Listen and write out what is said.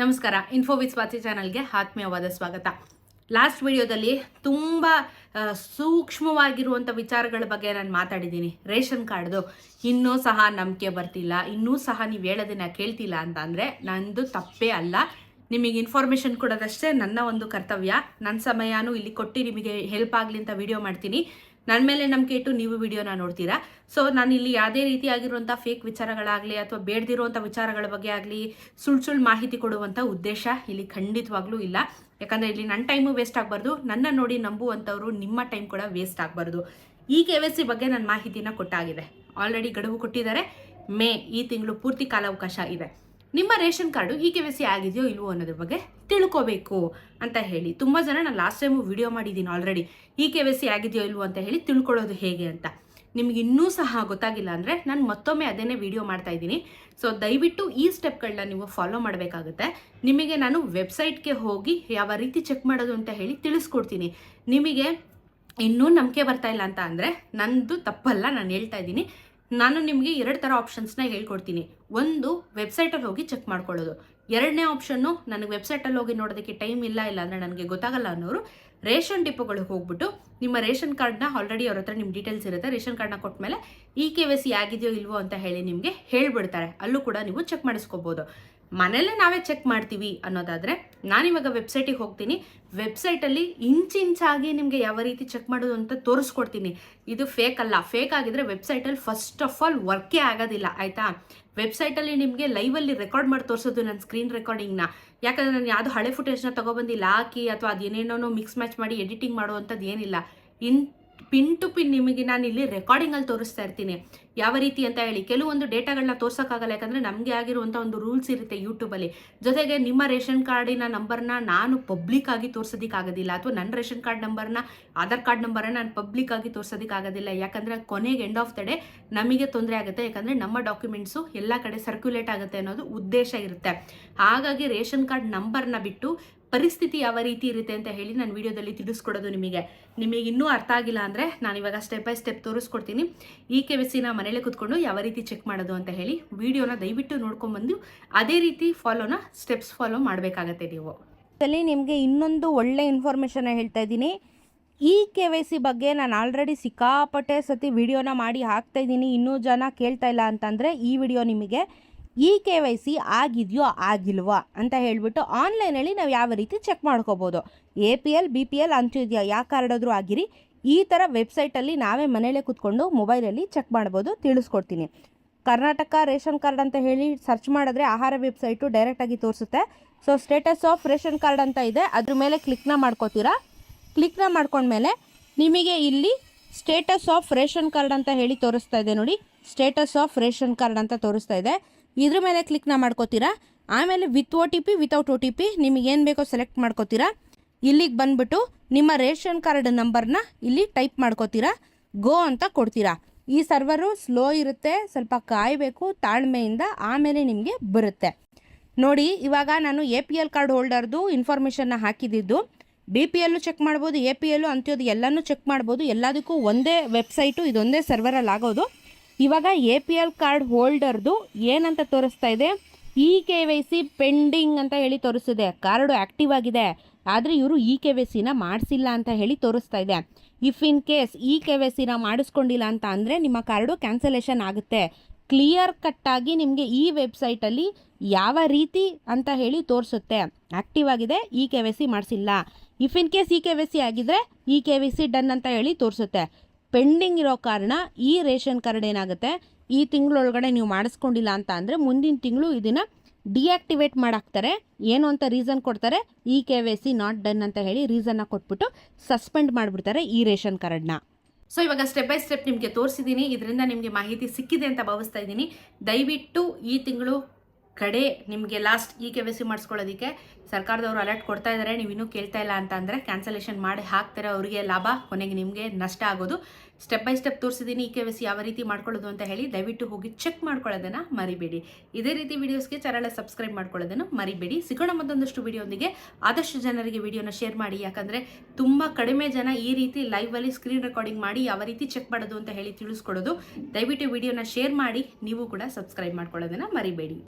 ನಮಸ್ಕಾರ. Info with Swati ಚಾನಲ್ಗೆ ಆತ್ಮೀಯವಾದ ಸ್ವಾಗತ. ಲಾಸ್ಟ್ ವಿಡಿಯೋದಲ್ಲಿ ತುಂಬ ಸೂಕ್ಷ್ಮವಾಗಿರುವಂಥ ವಿಚಾರಗಳ ಬಗ್ಗೆ ನಾನು ಮಾತಾಡಿದ್ದೀನಿ. ರೇಷನ್ ಕಾರ್ಡ್ದು. ಇನ್ನೂ ಸಹ ನಂಬಿಕೆ ಬರ್ತಿಲ್ಲ. ಇನ್ನೂ ಸಹ ನೀವು ಹೇಳೋದನ್ನ ಕೇಳ್ತಿಲ್ಲ ಅಂತ ಅಂದರೆ ನಂದು ತಪ್ಪೇ ಅಲ್ಲ. ನಿಮಗೆ ಇನ್ಫಾರ್ಮೇಷನ್ ಕೊಡೋದಷ್ಟೇ ನನ್ನ ಒಂದು ಕರ್ತವ್ಯ. ನನ್ನ ಸಮಯನೂ ಇಲ್ಲಿ ಕೊಟ್ಟು ನಿಮಗೆ ಹೆಲ್ಪ್ ಆಗಲಿ ಅಂತ ವಿಡಿಯೋ ಮಾಡ್ತೀನಿ. ನನ್ನ ಮೇಲೆ ನಂಬಿಕೆ ಇಟ್ಟು ನೀವು ವಿಡಿಯೋನ ನೋಡ್ತೀರಾ? ಸೊ ನಾನು ಇಲ್ಲಿ ಯಾವುದೇ ರೀತಿಯಾಗಿರುವಂಥ ಫೇಕ್ ವಿಚಾರಗಳಾಗಲಿ ಅಥವಾ ಬೇಡದಿರುವಂಥ ವಿಚಾರಗಳ ಬಗ್ಗೆ ಆಗಲಿ ಸುಳ್ಳು ಸುಳ್ಳು ಮಾಹಿತಿ ಕೊಡುವಂಥ ಉದ್ದೇಶ ಇಲ್ಲಿ ಖಂಡಿತವಾಗ್ಲೂ ಇಲ್ಲ. ಯಾಕಂದರೆ ಇಲ್ಲಿ ನನ್ನ ಟೈಮು ವೇಸ್ಟ್ ಆಗಬಾರ್ದು, ನನ್ನ ನೋಡಿ ನಂಬುವಂಥವ್ರು ನಿಮ್ಮ ಟೈಮ್ ಕೂಡ ವೇಸ್ಟ್ ಆಗಬಾರ್ದು. ಈ ಕೆ ವೈ ಸಿ ಬಗ್ಗೆ ನನ್ನ ಮಾಹಿತಿನ ಕೊಟ್ಟಾಗಿದೆ. ಆಲ್ರೆಡಿ ಗಡುವು ಕೊಟ್ಟಿದ್ದಾರೆ. ಮೇ ಈ ತಿಂಗಳು ಪೂರ್ತಿ ಕಾಲಾವಕಾಶ ಇದೆ. ನಿಮ್ಮ ration card E K Y C ಆಗಿದೆಯೋ ಇಲ್ವೋ ಅನ್ನೋದ್ರ ಬಗ್ಗೆ ತಿಳ್ಕೋಬೇಕು ಅಂತ ಹೇಳಿ. ತುಂಬ ಜನ ನಾನು ಲಾಸ್ಟ್ ಟೈಮು ವಿಡಿಯೋ ಮಾಡಿದ್ದೀನಿ already E K Y C ಆಗಿದೆಯೋ ಇಲ್ವೋ ಅಂತ ಹೇಳಿ ತಿಳ್ಕೊಳ್ಳೋದು ಹೇಗೆ ಅಂತ. ನಿಮ್ಗೆ ಇನ್ನೂ ಸಹ ಗೊತ್ತಾಗಿಲ್ಲ ಅಂದರೆ ನಾನು ಮತ್ತೊಮ್ಮೆ ಅದೇನೇ ವಿಡಿಯೋ ಮಾಡ್ತಾ ಇದ್ದೀನಿ. ಸೊ ದಯವಿಟ್ಟು ಈ ಸ್ಟೆಪ್ಗಳನ್ನ ನೀವು ಫಾಲೋ ಮಾಡಬೇಕಾಗುತ್ತೆ. ನಿಮಗೆ ನಾನು ವೆಬ್ಸೈಟ್ಗೆ ಹೋಗಿ ಯಾವ ರೀತಿ ಚೆಕ್ ಮಾಡೋದು ಅಂತ ಹೇಳಿ ತಿಳಿಸ್ಕೊಡ್ತೀನಿ. ನಿಮಗೆ ಇನ್ನೂ ನಂಬಿಕೆ ಬರ್ತಾ ಇಲ್ಲ ಅಂತ ಅಂದರೆ ನಂದು ತಪ್ಪಲ್ಲ, ನಾನು ಹೇಳ್ತಾ ಇದ್ದೀನಿ. ನಾನು ನಿಮಗೆ ಎರಡು ಥರ ಆಪ್ಷನ್ಸ್ನ ಹೇಳ್ಕೊಡ್ತೀನಿ. ಒಂದು ವೆಬ್ಸೈಟಲ್ಲಿ ಹೋಗಿ ಚೆಕ್ ಮಾಡ್ಕೊಳ್ಳೋದು. ಎರಡನೇ ಆಪ್ಷನ್ನು ನನಗೆ ವೆಬ್ಸೈಟಲ್ಲಿ ಹೋಗಿ ನೋಡೋದಕ್ಕೆ ಟೈಮ್ ಇಲ್ಲ ಇಲ್ಲ ಅಂದರೆ ನನಗೆ ಗೊತ್ತಾಗಲ್ಲ ಅನ್ನೋರು ರೇಷನ್ ಡಿಪೋಗಳಿಗೆ ಹೋಗ್ಬಿಟ್ಟು ನಿಮ್ಮ ರೇಷನ್ ಕಾರ್ಡ್ನ ಆಲ್ರೆಡಿ ಅವ್ರ ಹತ್ರ ನಿಮ್ಮ ಡೀಟೇಲ್ಸ್ ಇರುತ್ತೆ. ರೇಷನ್ ಕಾರ್ಡ್ನ ಕೊಟ್ಮೇಲೆ ಇ ಕೆ ವೈ ಸಿ ಆಗಿದೆಯೋ, ಇಲ್ವೋ ಅಂತ ಹೇಳಿ ನಿಮಗೆ ಹೇಳ್ಬಿಡ್ತಾರೆ. ಅಲ್ಲೂ ಕೂಡ ನೀವು ಚೆಕ್ ಮಾಡಿಸ್ಕೋಬೋದು. ಮನೇಲೇ ನಾವೇ ಚೆಕ್ ಮಾಡ್ತೀವಿ ಅನ್ನೋದಾದರೆ ನಾನಿವಾಗ ವೆಬ್ಸೈಟಿಗೆ ಹೋಗ್ತೀನಿ. ವೆಬ್ಸೈಟಲ್ಲಿ ಇಂಚಿಂಚಾಗಿ ನಿಮಗೆ ಯಾವ ರೀತಿ ಚೆಕ್ ಮಾಡೋದು ಅಂತ ತೋರಿಸ್ಕೊಡ್ತೀನಿ. ಇದು ಫೇಕ್ ಅಲ್ಲ. ಫೇಕ್ ಆಗಿದ್ರೆ ವೆಬ್ಸೈಟಲ್ಲಿ ಫಸ್ಟ್ ಆಫ್ ಆಲ್ ವರ್ಕೇ ಆಗೋದಿಲ್ಲ, ಆಯಿತಾ? ವೆಬ್ಸೈಟಲ್ಲಿ ನಿಮಗೆ ಲೈವಲ್ಲಿ ರೆಕಾರ್ಡ್ ಮಾಡಿ ತೋರಿಸೋದು ನನ್ನ ಸ್ಕ್ರೀನ್ ರೆಕಾರ್ಡಿಂಗ್ನ ಯಾಕಂದರೆ ನಾನು ಯಾವುದು ಹಳೆ ಫುಟೇಜ್ನ ತೊಗೊಬಂದಿಲ್ಲ. ಹಾಕಿ ಅಥವಾ ಅದೇನೇನೋ ಮಿಕ್ಸ್ ಮ್ಯಾಚ್ ಮಾಡಿ ಎಡಿಟಿಂಗ್ ಮಾಡುವಂಥದ್ದು ಏನಿಲ್ಲ. ಇನ್ ಪಿನ್ ಟು ಪಿನ್ ನಿಮಗೆ ನಾನು ಇಲ್ಲಿ ರೆಕಾರ್ಡಿಂಗಲ್ಲಿ ತೋರಿಸ್ತಾ ಇರ್ತೀನಿ. ಯಾವ ರೀತಿ ಅಂತ ಹೇಳಿ, ಕೆಲವೊಂದು ಡೇಟಾಗಳನ್ನ ತೋರ್ಸೋಕ್ಕಾಗಲ್ಲ, ಯಾಕಂದರೆ ನಮಗೆ ಆಗಿರುವಂಥ ಒಂದು ರೂಲ್ಸ್ ಇರುತ್ತೆ ಯೂಟ್ಯೂಬಲ್ಲಿ ಜೊತೆಗೆ ನಿಮ್ಮ ರೇಷನ್ ಕಾರ್ಡಿನ ನಂಬರ್ನ ನಾನು ಪಬ್ಲಿಕ್ ಆಗಿ ತೋರ್ಸೋದಕ್ಕಾಗೋದಿಲ್ಲ ಅಥವಾ ನನ್ನ ರೇಷನ್ ಕಾರ್ಡ್ ನಂಬರ್ನ, ಆಧಾರ್ ಕಾರ್ಡ್ ನಂಬರ್ನ ನಾನು ಪಬ್ಲಿಕ್ ಆಗಿ ತೋರ್ಸೋದಕ್ಕಾಗೋದಿಲ್ಲ ಯಾಕಂದರೆ ಕೊನೆಗೆ ಎಂಡ್ ಆಫ್ ದ ಡೇ ನಮಗೆ ತೊಂದರೆ ಆಗುತ್ತೆ. ಯಾಕಂದರೆ ನಮ್ಮ ಡಾಕ್ಯುಮೆಂಟ್ಸು ಎಲ್ಲ ಕಡೆ ಸರ್ಕ್ಯುಲೇಟ್ ಆಗುತ್ತೆ ಅನ್ನೋದು ಉದ್ದೇಶ ಇರುತ್ತೆ. ಹಾಗಾಗಿ ರೇಷನ್ ಕಾರ್ಡ್ ನಂಬರ್ನ ಬಿಟ್ಟು ಪರಿಸ್ಥಿತಿ ಯಾವ ರೀತಿ ಇರುತ್ತೆ ಅಂತ ಹೇಳಿ ನಾನು ವಿಡಿಯೋದಲ್ಲಿ ತಿಳಿಸ್ಕೊಡೋದು ನಿಮಗೆ. ನಿಮಗೆ ಇನ್ನೂ ಅರ್ಥ ಆಗಿಲ್ಲ ಅಂದರೆ ನಾನು ಇವಾಗ ಸ್ಟೆಪ್ ಬೈ ಸ್ಟೆಪ್ ತೋರಿಸ್ಕೊಡ್ತೀನಿ. ಈ ಕೆ ನ ಮನೇಲೆ ಕೂತ್ಕೊಂಡು ಯಾವ ರೀತಿ ಚೆಕ್ ಮಾಡೋದು ಅಂತ ಹೇಳಿ ವಿಡಿಯೋನ ದಯವಿಟ್ಟು ನೋಡ್ಕೊಂಬಂದು ಅದೇ ರೀತಿ ಫಾಲೋನ ಸ್ಟೆಪ್ಸ್ ಫಾಲೋ ಮಾಡಬೇಕಾಗತ್ತೆ ನೀವು. ಅಲ್ಲಿ ನಿಮಗೆ ಇನ್ನೊಂದು ಒಳ್ಳೆ ಇನ್ಫಾರ್ಮೇಷನ್ ಹೇಳ್ತಾ ಇದ್ದೀನಿ. ಈ ಕೆ ವೈ ಸಿ ಬಗ್ಗೆ ನಾನು ಆಲ್ರೆಡಿ ಸಿಕ್ಕಾಪಟ್ಟೆ ಸತಿ ವಿಡಿಯೋನ ಮಾಡಿ ಹಾಕ್ತಾ ಇದ್ದೀನಿ. ಇನ್ನೂ ಜನ ಕೇಳ್ತಾ ಇಲ್ಲ ಅಂತಂದರೆ ಈ ವಿಡಿಯೋ ನಿಮಗೆ ಈ ಕೆ ವೈ ಸಿ ಆಗಿದೆಯೋ ಆಗಿಲ್ವಾ ಅಂತ ಹೇಳಿಬಿಟ್ಟು ಆನ್ಲೈನಲ್ಲಿ ನಾವು ಯಾವ ರೀತಿ ಚೆಕ್ ಮಾಡ್ಕೋಬೋದು. A P L, B P L ಅಂತಿದೆಯಾ? ಯಾವ ಕಾರ್ಡಾದರೂ ಆಗಿರಿ. ಈ ಥರ ವೆಬ್ಸೈಟಲ್ಲಿ ನಾವೇ ಮನೆಯಲ್ಲೇ ಕೂತ್ಕೊಂಡು ಮೊಬೈಲಲ್ಲಿ ಚೆಕ್ ಮಾಡ್ಬೋದು, ತಿಳಿಸ್ಕೊಡ್ತೀನಿ. ಕರ್ನಾಟಕ ರೇಷನ್ ಕಾರ್ಡ್ ಅಂತ ಹೇಳಿ ಸರ್ಚ್ ಮಾಡಿದ್ರೆ ಆಹಾರ ವೆಬ್ಸೈಟು ಡೈರೆಕ್ಟಾಗಿ ತೋರಿಸುತ್ತೆ. So, status of ration card ಅಂತ ಇದೆ. ಅದ್ರ ಮೇಲೆ ಕ್ಲಿಕ್ನ ಮಾಡ್ಕೋತೀರಾ? ಕ್ಲಿಕ್ನ ಮಾಡ್ಕೊಂಡ್ಮೇಲೆ ನಿಮಗೆ ಇಲ್ಲಿ ಸ್ಟೇಟಸ್ ಆಫ್ ರೇಷನ್ ಕಾರ್ಡ್ ಅಂತ ಹೇಳಿ ತೋರಿಸ್ತಾ ಇದೆ ನೋಡಿ. ಸ್ಟೇಟಸ್ ಆಫ್ ರೇಷನ್ ಕಾರ್ಡ್ ಅಂತ ತೋರಿಸ್ತಾ ಇದೆ. ಇದ್ರ ಮೇಲೆ ಕ್ಲಿಕ್ನ ಮಾಡ್ಕೋತೀರಾ? ಆಮೇಲೆ with O T P without O T P ನಿಮಗೇನು ಬೇಕೋ ಸೆಲೆಕ್ಟ್ ಮಾಡ್ಕೋತೀರಾ? ಇಲ್ಲಿಗೆ ಬಂದ್ಬಿಟ್ಟು ನಿಮ್ಮ ರೇಷನ್ ಕಾರ್ಡ್ ನಂಬರ್ನ ಇಲ್ಲಿ ಟೈಪ್ ಮಾಡ್ಕೋತೀರಾ? ಗೋ ಅಂತ ಕೊಡ್ತೀರಾ. ಈ ಸರ್ವರು ಸ್ಲೋ ಇರುತ್ತೆ, ಸ್ವಲ್ಪ ಕಾಯಬೇಕು, ತಾಳ್ಮೆಯಿಂದ ಆಮೇಲೆ ನಿಮಗೆ ಬರುತ್ತೆ. ನೋಡಿ, ಇವಾಗ ನಾನು ಎ ಪಿ ಎಲ್ ಕಾರ್ಡ್ ಹೋಲ್ಡರ್ದು ಇನ್ಫಾರ್ಮೇಷನ್ನ ಹಾಕಿದ್ದು ಬಿ ಪಿ ಎಲ್ಲು ಚೆಕ್ ಮಾಡ್ಬೋದು ಎ ಪಿ ಎಲ್ಲು ಅಂತ್ಯೋದು ಎಲ್ಲನೂ ಚೆಕ್ ಮಾಡ್ಬೋದು. ಎಲ್ಲದಕ್ಕೂ ಒಂದೇ ವೆಬ್ಸೈಟು ಇದೊಂದೇ ಸರ್ವರಲ್ಲಿ ಆಗೋದು. ಇವಾಗ ಎ ಪಿ ಎಲ್ ಕಾರ್ಡ್ ಹೋಲ್ಡರ್ದು ಏನಂತ ತೋರಿಸ್ತಾ ಇದೆ? E K Y C pending ಅಂತ ಹೇಳಿ ತೋರಿಸಿದೆ ಕಾರ್ಡು ಆ್ಯಕ್ಟಿವ್ ಆಗಿದೆ. ಆದರೆ ಇವರು ಇ ಕೆ ವೈ ಸಿನ ಮಾಡಿಸಿಲ್ಲ ಅಂತ ಹೇಳಿ ತೋರಿಸ್ತಾ ಇದೆ. If in case E K Y ಸಿನ ಮಾಡಿಸ್ಕೊಂಡಿಲ್ಲ ಅಂತ ಅಂದರೆ ನಿಮ್ಮ ಕಾರ್ಡು ಕ್ಯಾನ್ಸಲೇಷನ್ ಆಗುತ್ತೆ. ಕ್ಲಿಯರ್ ಕಟ್ಟಾಗಿ ನಿಮಗೆ ಈ ವೆಬ್ಸೈಟಲ್ಲಿ ಯಾವ ರೀತಿ ಅಂತ ಹೇಳಿ ತೋರಿಸುತ್ತೆ. ಆ್ಯಕ್ಟಿವ್ ಆಗಿದೆ ಇ ಕೆ ವೈ ಸಿ ಮಾಡಿಸಿಲ್ಲ. If in case E K Y C ಆಗಿದ್ರೆ E K Y C done ಅಂತ ಹೇಳಿ ತೋರಿಸುತ್ತೆ. ಪೆಂಡಿಂಗ್ ಇರೋ ಕಾರಣ ಈ ರೇಷನ್ ಕಾರ್ಡ್ ಏನಾಗುತ್ತೆ? ಈ ತಿಂಗಳೊಳಗಡೆ ನೀವು ಮಾಡಿಸ್ಕೊಂಡಿಲ್ಲ ಅಂತ ಅಂದರೆ ಮುಂದಿನ ತಿಂಗಳು ಇದನ್ನು ಡಿಆಕ್ಟಿವೇಟ್ ಮಾಡಾಕ್ತಾರೆ. ಏನು ಅಂತ ರೀಸನ್ ಕೊಡ್ತಾರೆ. E K Y C not done ಅಂತ ಹೇಳಿ ರೀಸನ್ನ ಕೊಟ್ಬಿಟ್ಟು ಸಸ್ಪೆಂಡ್ ಮಾಡಿಬಿಡ್ತಾರೆ ಈ ರೇಷನ್ ಕಾರ್ಡ್ನ ಸೊ ಇವಾಗ ಸ್ಟೆಪ್ ಬೈ ಸ್ಟೆಪ್ ನಿಮಗೆ ತೋರಿಸಿದ್ದೀನಿ ಇದರಿಂದ ನಿಮಗೆ ಮಾಹಿತಿ ಸಿಕ್ಕಿದೆ ಅಂತ ಭಾವಿಸ್ತಾ ಇದ್ದೀನಿ. ದಯವಿಟ್ಟು ಈ ತಿಂಗಳು ಕಡೆ ನಿಮಗೆ ಲಾಸ್ಟ್ ಈ ಕೆ ವಿ ಸಿ ಮಾಡಿಸ್ಕೊಳ್ಳೋದಕ್ಕೆ ಸರ್ಕಾರದವರು ಅಲರ್ಟ್ ಕೊಡ್ತಾ ಇದ್ದಾರೆ ನೀವು ಇನ್ನೂ ಕೇಳ್ತಾ ಇಲ್ಲ ಅಂತ ಅಂದರೆ ಕ್ಯಾನ್ಸಲೇಷನ್ ಮಾಡಿ ಹಾಕ್ತಾರೆ, ಅವರಿಗೆ ಲಾಭ, ಕೊನೆಗೆ ನಿಮಗೆ ನಷ್ಟ ಆಗೋದು. ಸ್ಟೆಪ್ ಬೈ ಸ್ಟೆಪ್ ತೋರಿಸಿದ್ದೀನಿ ಈ ಕೆ ವಿ ಸಿ ಯಾವ ರೀತಿ ಮಾಡ್ಕೊಳ್ಳೋದು ಅಂತ ಹೇಳಿ ದಯವಿಟ್ಟು ಹೋಗಿ ಚೆಕ್ ಮಾಡ್ಕೊಳ್ಳೋದನ್ನು ಮರಿಬೇಡಿ. ಇದೇ ರೀತಿ ವೀಡಿಯೋಸ್ಗೆ ಚಾನಲ್ ಸಬ್ಸ್ಕ್ರೈಬ್ ಮಾಡ್ಕೊಳ್ಳೋದನ್ನು ಮರಿಬೇಡಿ. ಸಿಗೋಣ ಮತ್ತೊಂದಷ್ಟು ವಿಡಿಯೋಂದಿಗೆ ಆದಷ್ಟು ಜನರಿಗೆ ವಿಡಿಯೋನ ಶೇರ್ ಮಾಡಿ. ಯಾಕಂದರೆ ತುಂಬ ಕಡಿಮೆ ಜನ ಈ ರೀತಿ ಲೈವಲ್ಲಿ ಸ್ಕ್ರೀನ್ ರೆಕಾರ್ಡಿಂಗ್ ಮಾಡಿ ಯಾವ ರೀತಿ ಚೆಕ್ ಮಾಡೋದು ಅಂತ ಹೇಳಿ ತಿಳಿಸ್ಕೊಡೋದು. ದಯವಿಟ್ಟು ವಿಡಿಯೋನ ಶೇರ್ ಮಾಡಿ. ನೀವು ಕೂಡ ಸಬ್ಸ್ಕ್ರೈಬ್ ಮಾಡ್ಕೊಳ್ಳೋದನ್ನು ಮರಿಬೇಡಿ.